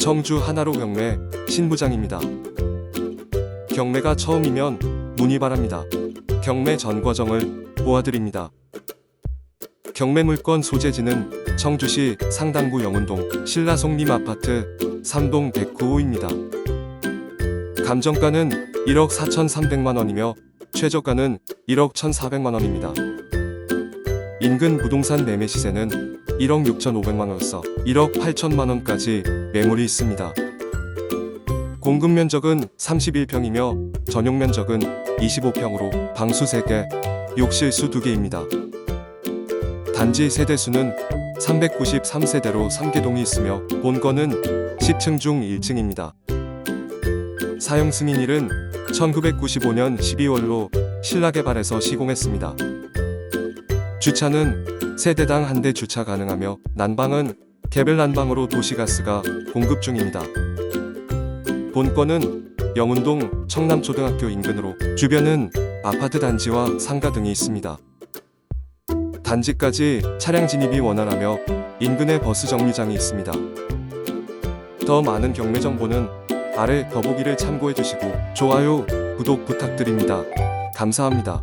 청주 하나로 경매 신부장입니다. 경매가 처음이면 문의 바랍니다. 경매 전 과정을 보아드립니다. 경매 물건 소재지는 청주시 상당구 영운동 신라송림 아파트 3동 109호입니다. 감정가는 1억 4,300만 원이며 최저가는 1억 1,400만 원입니다. 인근 부동산 매매 시세는 1억 6,500만 원에서 1억 8천만 원까지 매물이 있습니다. 공급 면적은 31평이며 전용 면적은 25평으로 방수 3개, 욕실 수 2개입니다. 단지 세대수는 393세대로 3개동이 있으며 본건은 10층 중 1층입니다. 사용 승인일은 1995년 12월로 신라 개발에서 시공했습니다. 주차는 세대당 한 대 주차 가능하며 난방은 개별 난방으로 도시가스가 공급 중입니다. 본건은 영운동 청남초등학교 인근으로 주변은 아파트 단지와 상가 등이 있습니다. 단지까지 차량 진입이 원활하며 인근에 버스 정류장이 있습니다. 더 많은 경매 정보는 아래 더보기를 참고해 주시고 좋아요, 구독 부탁드립니다. 감사합니다.